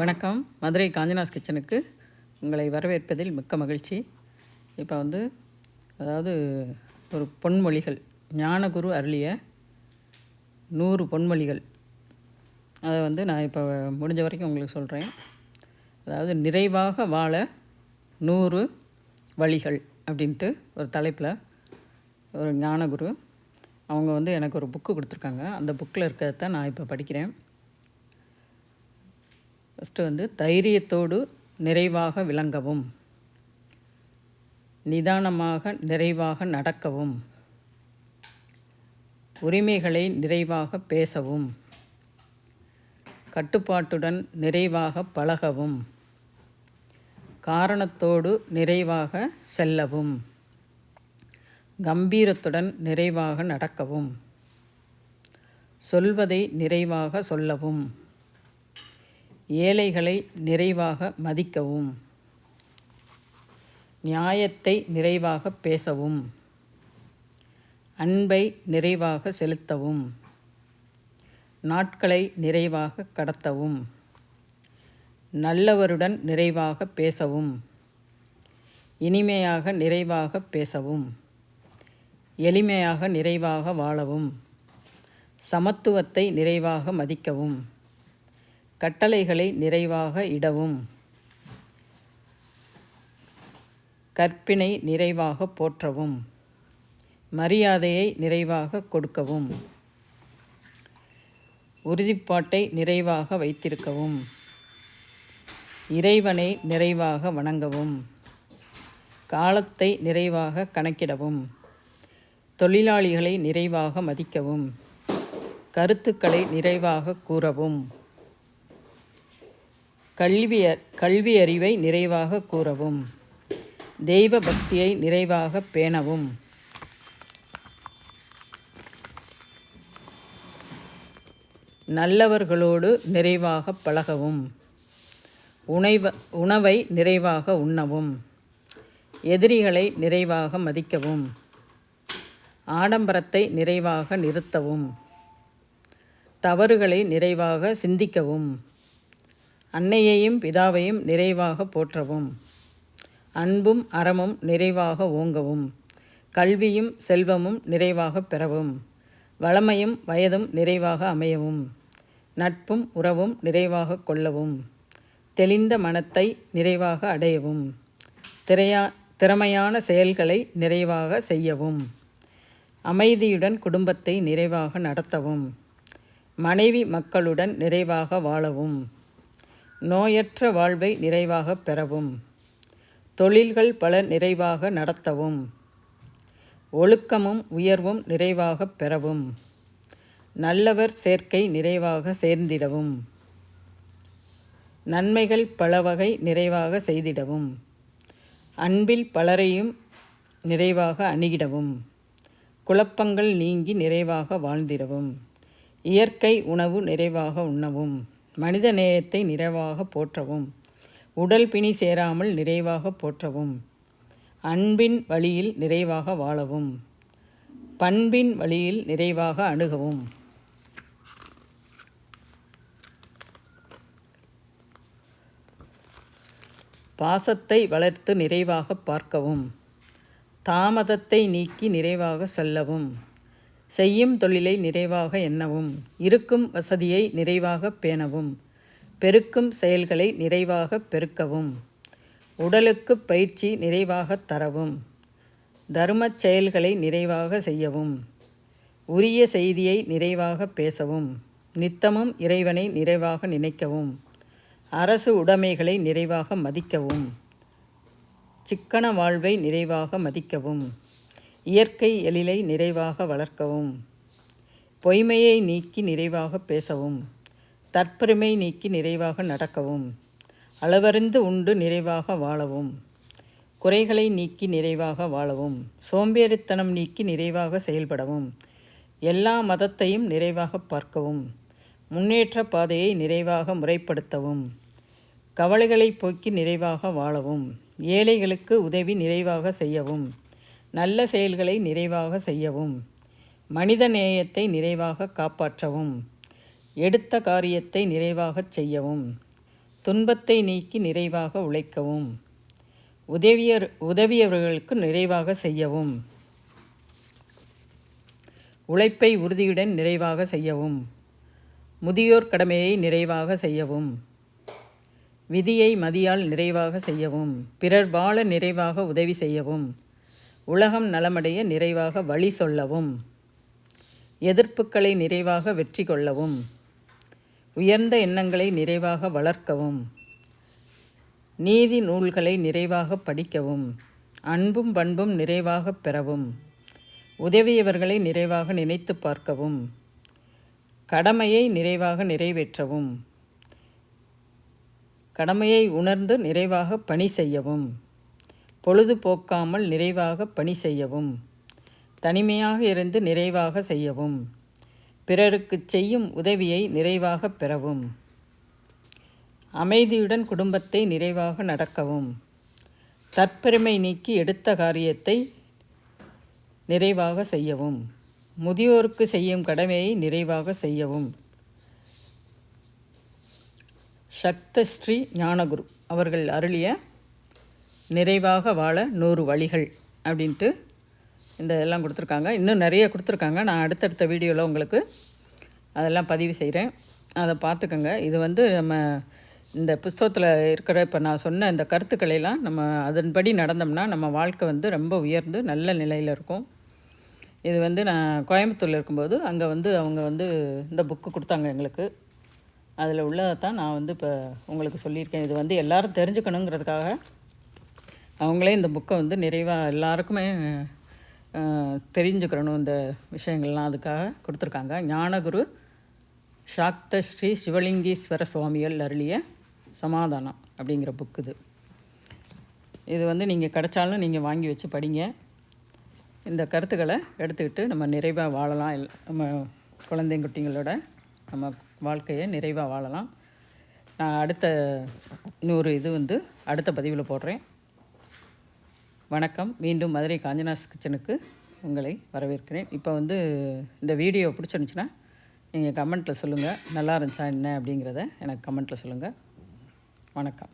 வணக்கம். மதுரை காஞ்சனாஸ் கிச்சனுக்கு உங்களை வரவேற்பதில் மிக்க மகிழ்ச்சி. இப்போ வந்து அதாவது ஒரு பொன்மொழிகள் ஞானகுரு அருளிய நூறு பொன்மொழிகள். அதை வந்து நான் இப்போ முடிஞ்ச வரைக்கும் உங்களுக்கு சொல்கிறேன் அதாவது நிறைவாக வாழ நூறு வழிகள் அப்படின்ட்டு ஒரு தலைப்பில் ஒரு ஞானகுரு. அவங்க வந்து எனக்கு ஒரு புக்கு கொடுத்துருக்காங்க. அந்த புக்கில் இருக்கிறத நான் இப்போ படிக்கிறேன். ஃபஸ்ட்டு வந்து தைரியத்தோடு நிறைவாக விளங்கவும். நிதானமாக நிறைவாக நடக்கவும். உரிமைகளை நிறைவாக பேசவும். கட்டுப்பாட்டுடன் நிறைவாக பழகவும். காரணத்தோடு நிறைவாக செல்லவும். கம்பீரத்துடன் நிறைவாக நடக்கவும். சொல்வதை நிறைவாக சொல்லவும். ஏழைகளை நிறைவாக மதிக்கவும். நியாயத்தை நிறைவாக பேசவும். அன்பை நிறைவாக செலுத்தவும். நாட்களை நிறைவாக கடத்தவும். நல்லவருடன் நிறைவாக பேசவும். இனிமையாக நிறைவாக பேசவும். எளிமையாக நிறைவாக வாழவும். சமத்துவத்தை நிறைவாக மதிக்கவும். கட்டளைகளை நிறைவாக இடவும். கற்பினை நிறைவாக போற்றவும். மரியாதையை நிறைவாக கொடுக்கவும். உறுதிப்பாட்டை நிறைவாக வைத்திருக்கவும். இறைவனை நிறைவாக வணங்கவும். காலத்தை நிறைவாக கணக்கிடவும். தொழிலாளிகளை நிறைவாக மதிக்கவும். கருத்துக்களை நிறைவாக கூறவும். கல்வி கல்வி அறிவை நிறைவாக கூறவும். தெய்வ பக்தியை நிறைவாக பேணவும். நல்லவர்களோடு நிறைவாக பழகவும். உணைவ உணவை நிறைவாக உண்ணவும். எதிரிகளை நிறைவாக மதிக்கவும். ஆடம்பரத்தை நிறைவாக நிறுத்தவும். தவறுகளை நிறைவாக சிந்திக்கவும். அன்னையையும் பிதாவையும் நிறைவாக போற்றவும். அன்பும் அறமும் நிறைவாக ஓங்கவும். கல்வியும் செல்வமும் நிறைவாக பெறவும். வளமையும் வயதும் நிறைவாக அமையவும். நட்பும் உறவும் நிறைவாக கொள்ளவும். தெளிந்த மனத்தை நிறைவாக அடையவும். திரையா திறமையான செயல்களை நிறைவாக செய்யவும். அமைதியுடன் குடும்பத்தை நிறைவாக நடத்தவும். மனைவி மக்களுடன் நிறைவாக வாழவும். நோயற்ற வாழ்வை நிறைவாக பெறவும் தொழில்கள் பல நிறைவாக நடத்தவும் ஒழுக்கமும் உயர்வும் நிறைவாக பெறவும் நல்லவர் சேர்க்கை நிறைவாக சேர்ந்திடவும் நன்மைகள் பல வகை நிறைவாக செய்திடவும் அன்பில் பலரையும் நிறைவாக அணுகிடவும் குழப்பங்கள் நீங்கி நிறைவாக வாழ்ந்திடவும் இயற்கை உணவு நிறைவாக உண்ணவும். மனித நேயத்தை நிறைவாக போற்றவும் உடல் பிணி சேராமல் நிறைவாக போற்றவும் அன்பின் வழியில் நிறைவாக வாழவும் பண்பின் வழியில் நிறைவாக அணுகவும். பாசத்தை வளர்த்து நிறைவாக பார்க்கவும் தாமதத்தை நீக்கி நிறைவாக செல்லவும். செய்யும் தொழிலை நிறைவாக எண்ணவும் இருக்கும் வசதியை நிறைவாக பேணவும் பெருக்கும் செயல்களை நிறைவாக பெருக்கவும் உடலுக்கு பயிற்சி நிறைவாக தரவும் தர்மச் செயல்களை நிறைவாக செய்யவும் உரிய செய்தியை நிறைவாக பேசவும் நித்தமும் இறைவனை நிறைவாக நினைக்கவும் அரசு உடைமைகளை நிறைவாக மதிக்கவும் சிக்கன வாழ்வை நிறைவாக மதிக்கவும். இயற்கை எழிலை நிறைவாக வளர்க்கவும். பொய்மையை நீக்கி நிறைவாக பேசவும். தற்பெருமை நீக்கி நிறைவாக நடக்கவும். அளவறிந்து உண்டு நிறைவாக வாழவும். குறைகளை நீக்கி நிறைவாக வாழவும். சோம்பேறித்தனம் நீக்கி நிறைவாக செயல்படவும். எல்லா மதத்தையும் நிறைவாக பார்க்கவும். முன்னேற்ற பாதையை நிறைவாக முறைப்படுத்தவும். கவலைகளை போக்கி நிறைவாக வாழவும். ஏழைகளுக்கு உதவி நிறைவாக செய்யவும். நல்ல செயல்களை நிறைவாக செய்யவும் மனித நேயத்தை நிறைவாக காப்பாற்றவும் எடுத்த காரியத்தை நிறைவாகச் செய்யவும் துன்பத்தை நீக்கி நிறைவாக உழைக்கவும் உதவியர் உதவியவர்களுக்கு நிறைவாக செய்யவும் உழைப்பை உறுதியுடன் நிறைவாக செய்யவும் முதியோர் கடமையை நிறைவாக செய்யவும் விதியை மதியால் நிறைவாக செய்யவும் பிறர் வாழ நிறைவாக உதவி செய்யவும் உலகம் நலமடைய நிறைவாக வழி சொல்லவும் எதிர்ப்புக்களை நிறைவாக வெற்றி கொள்ளவும் உயர்ந்த எண்ணங்களை நிறைவாக வளர்க்கவும் நீதி நூல்களை நிறைவாக படிக்கவும் அன்பும் பண்பும் நிறைவாக பெறவும் உதவியவர்களை நிறைவாக நினைத்து பார்க்கவும் கடமையை நிறைவாக நிறைவேற்றவும் கடமையை உணர்ந்து நிறைவாக பணி செய்யவும் பொழுதுபோக்காமல் நிறைவாக பணி செய்யவும் தனிமையாக இருந்து நிறைவாக செய்யவும் பிறருக்கு செய்யும் உதவியை நிறைவாக பெறவும் அமைதியுடன் குடும்பத்தை நிறைவாக நடக்கவும் தற்பெருமை நீக்கி எடுத்த காரியத்தை நிறைவாக செய்யவும் முதியோருக்கு செய்யும் கடமையை நிறைவாக செய்யவும். சக்தஸ்ரீ ஞானகுரு அவர்கள் அருளிய நிறைவாக வாழ நூறு வழிகள் அப்படின்ட்டு இந்த எல்லாம் கொடுத்துருக்காங்க. இன்னும் நிறைய கொடுத்துருக்காங்க. நான் அடுத்தடுத்த வீடியோவில் உங்களுக்கு அதெல்லாம் பதிவு செய்கிறேன் அதை பார்த்துக்கோங்க. இது வந்து நம்ம இந்த புஸ்தகத்தில் இருக்கிற இப்போ நான் சொன்ன இந்த கருத்துக்களையெல்லாம் நம்ம அதன்படி நடந்தோம்னா நம்ம வாழ்க்கை வந்து ரொம்ப உயர்ந்து நல்ல நிலையில் இருக்கும். இது வந்து நான் கோயம்புத்தூரில் இருக்கும்போது அங்கே வந்து அவங்க வந்து இந்த புக்கு கொடுத்தாங்க எங்களுக்கு. அதில் உள்ளதை தான் நான் வந்து இப்போ உங்களுக்கு சொல்லியிருக்கேன். இது வந்து எல்லோரும் தெரிஞ்சுக்கணுங்கிறதுக்காக அவங்களே இந்த புக்கை வந்து நிறைவாக எல்லாருக்குமே தெரிஞ்சுக்கிறணும் இந்த விஷயங்கள்லாம் அதுக்காக கொடுத்துருக்காங்க. ஞானகுரு சாக்த ஸ்ரீ சிவலிங்கீஸ்வர சுவாமிகள் அருளிய சமாதானம் அப்படிங்கிற புக் இது. இது வந்து நீங்கள் கிடைச்சாலும் நீங்கள் வாங்கி வச்சு படிங்க. இந்த கருத்துக்களை எடுத்துக்கிட்டு நம்ம நிறைவாக வாழலாம். நம்ம குழந்தைங்குட்டிங்களோட நம்ம வாழ்க்கையை நிறைவாக வாழலாம். நான் அடுத்த இன்னொரு இது வந்து அடுத்த பதிவில் போடுறேன். வணக்கம். மீண்டும் மதுரை காஞ்சனாஸ் கிச்சனுக்கு உங்களை வரவேற்கிறேன். இப்போ வந்து இந்த வீடியோ பிடிச்சிருந்துச்சின்னா நீங்கள் கமெண்ட்டில் சொல்லுங்கள் நல்லா இருந்துச்சா என்ன அப்படிங்கிறத எனக்கு கமெண்ட்டில் சொல்லுங்கள் வணக்கம்.